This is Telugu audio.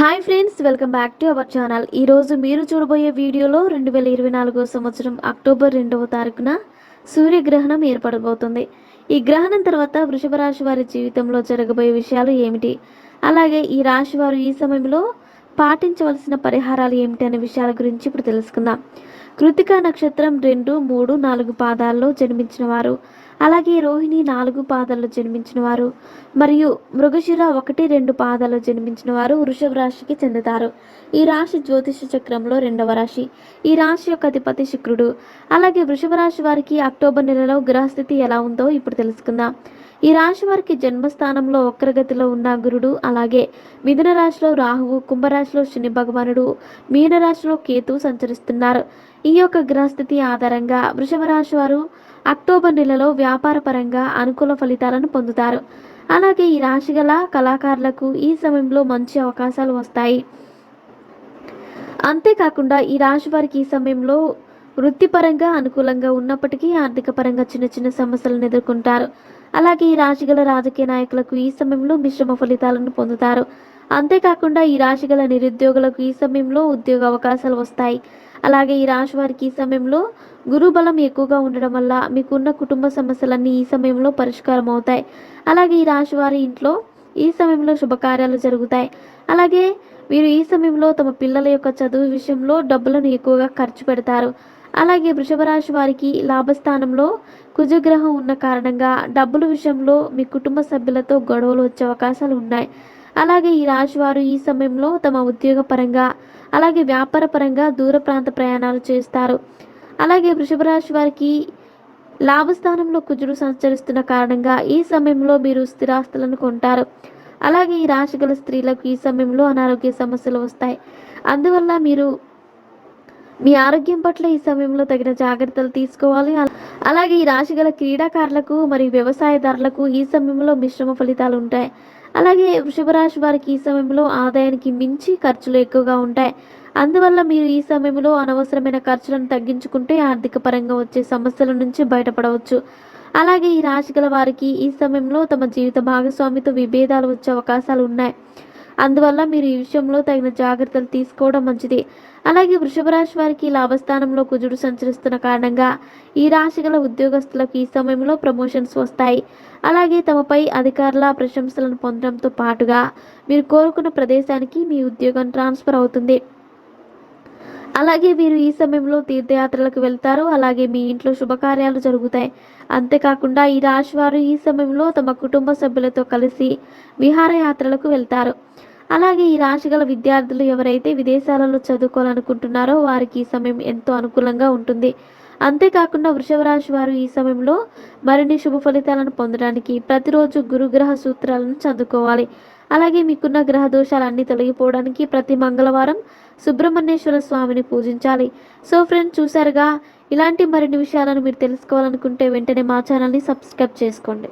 Hi friends welcome back to our channel ఈరోజు మీరు చూడబోయే వీడియోలో రెండు వేల ఇరవై నాలుగో సంవత్సరం అక్టోబర్ రెండవ తారీఖున సూర్యగ్రహణం ఏర్పడబోతుంది. ఈ గ్రహణం తర్వాత వృషభ రాశి వారి జీవితంలో జరగబోయే విషయాలు ఏమిటి? అలాగే ఈ రాశి వారు ఈ సమయంలో పాటించవలసిన పరిహారాలు ఏమిటి అనే విషయాల గురించి ఇప్పుడు తెలుసుకుందాం. కృతికా నక్షత్రం రెండు మూడు నాలుగు పాదాల్లో జన్మించిన వారు. అలాగే రోహిణి నాలుగు పాదాల్లో జన్మించిన వారు మరియు మృగశిర ఒకటి రెండు పాదాల్లో జన్మించిన వారు వృషభ రాశికి చెందుతారు. ఈ రాశి జ్యోతిష చక్రంలో రెండవ రాశి. ఈ రాశి యొక్క అధిపతి శుక్రుడు. అలాగే వృషభ రాశి వారికి అక్టోబర్ నెలలో గ్రహస్థితి ఎలా ఉందో ఇప్పుడు తెలుసుకుందాం. ఈ రాశి వారికి జన్మస్థానంలో వక్రగతిలో ఉన్న గురుడు అలాగే మిథున రాశిలో రాహువు కుంభరాశిలో శని భగవానుడు మీనరాశిలో కేతు సంచరిస్తున్నారు. ఈ యొక్క గ్రహస్థితి ఆధారంగా వృషభ రాశి వారు అక్టోబర్ నెలలో వ్యాపార పరంగా అనుకూల ఫలితాలను పొందుతారు. అలాగే ఈ రాశి గల కళాకారులకు ఈ సమయంలో మంచి అవకాశాలు వస్తాయి. అంతేకాకుండా ఈ రాశి వారికి ఈ సమయంలో వృత్తిపరంగా అనుకూలంగా ఉన్నప్పటికీ ఆర్థిక పరంగా చిన్న చిన్న సమస్యలను ఎదుర్కొంటారు. అలాగే ఈ రాశిగల రాజకీయ నాయకులకు ఈ సమయంలో మిశ్రమ ఫలితాలను పొందుతారు. అంతేకాకుండా ఈ రాశిగల నిరుద్యోగులకు ఈ సమయంలో ఉద్యోగ అవకాశాలు వస్తాయి. అలాగే ఈ రాశి వారికి ఈ సమయంలో గురుబలం ఎక్కువగా ఉండడం వల్ల మీకున్న కుటుంబ సమస్యలన్నీ ఈ సమయంలో పరిష్కారం అవుతాయి. అలాగే ఈ రాశి వారి ఇంట్లో ఈ సమయంలో శుభకార్యాలు జరుగుతాయి. అలాగే వీరు ఈ సమయంలో తమ పిల్లల యొక్క చదువు విషయంలో డబ్బులను ఎక్కువగా ఖర్చు పెడతారు. అలాగే వృషభరాశి వారికి లాభస్థానంలో కుజగ్రహం ఉన్న కారణంగా డబ్బుల విషయంలో మీ కుటుంబ సభ్యులతో గొడవలు వచ్చే అవకాశాలు ఉన్నాయి. అలాగే ఈ రాశి వారు ఈ సమయంలో తమ ఉద్యోగపరంగా అలాగే వ్యాపార పరంగా దూర ప్రాంత ప్రయాణాలు చేస్తారు. అలాగే వృషభ రాశి వారికి లాభస్థానంలో కుజుడు సంచరిస్తున్న కారణంగా ఈ సమయంలో మీరు స్థిరాస్తులను కొంటారు. అలాగే ఈ రాశి గల స్త్రీలకు ఈ సమయంలో అనారోగ్య సమస్యలు వస్తాయి. అందువల్ల మీరు మీ ఆరోగ్యం పట్ల ఈ సమయంలో తగిన జాగ్రత్తలు తీసుకోవాలి. అలాగే ఈ రాశి గల క్రీడాకారులకు మరియు వ్యవసాయదారులకు ఈ సమయంలో మిశ్రమ ఫలితాలు ఉంటాయి. అలాగే వృషభరాశి వారికి ఈ సమయంలో ఆదాయానికి మించి ఖర్చులు ఎక్కువగా ఉంటాయి. అందువల్ల మీరు ఈ సమయంలో అనవసరమైన ఖర్చులను తగ్గించుకుంటే ఆర్థిక పరంగా వచ్చే సమస్యల నుంచి బయటపడవచ్చు. అలాగే ఈ రాశి గల వారికి ఈ సమయంలో తమ జీవిత భాగస్వామితో విభేదాలు వచ్చే అవకాశాలు ఉన్నాయి. అందువల్ల మీరు ఈ విషయంలో తగిన జాగ్రత్తలు తీసుకోవడం మంచిది. అలాగే వృషభ రాశి వారికి లాభస్థానంలో కుజుడు సంచరిస్తున్న కారణంగా ఈ రాశి గల ఉద్యోగస్తులకు ఈ సమయంలో ప్రమోషన్స్ వస్తాయి. అలాగే తమపై అధికారుల ప్రశంసలను పొందడంతో పాటుగా మీరు కోరుకున్న ప్రదేశానికి మీ ఉద్యోగం ట్రాన్స్ఫర్ అవుతుంది. అలాగే వీరు ఈ సమయంలో తీర్థయాత్రలకు వెళ్తారు అలాగే మీ ఇంట్లో శుభకార్యాలు జరుగుతాయి. అంతేకాకుండా ఈ రాశి వారు ఈ సమయంలో తమ కుటుంబ సభ్యులతో కలిసి విహారయాత్రలకు వెళ్తారు. అలాగే ఈ రాశి గల విద్యార్థులు ఎవరైతే విదేశాలలో చదువుకోవాలనుకుంటున్నారో వారికి ఈ సమయం ఎంతో అనుకూలంగా ఉంటుంది. అంతేకాకుండా వృషభ రాశి వారు ఈ సమయంలో మరిన్ని శుభ ఫలితాలను పొందడానికి ప్రతిరోజు గురుగ్రహ సూత్రాలను చదువుకోవాలి. అలాగే మీకున్న గ్రహ దోషాలన్నీ తొలగిపోవడానికి ప్రతి మంగళవారం సుబ్రహ్మణ్యేశ్వర స్వామిని పూజించాలి. సో ఫ్రెండ్స్ చూసారుగా ఇలాంటి మరిన్ని విషయాలను మీరు తెలుసుకోవాలనుకుంటే వెంటనే మా ఛానల్ని సబ్స్క్రైబ్ చేసుకోండి.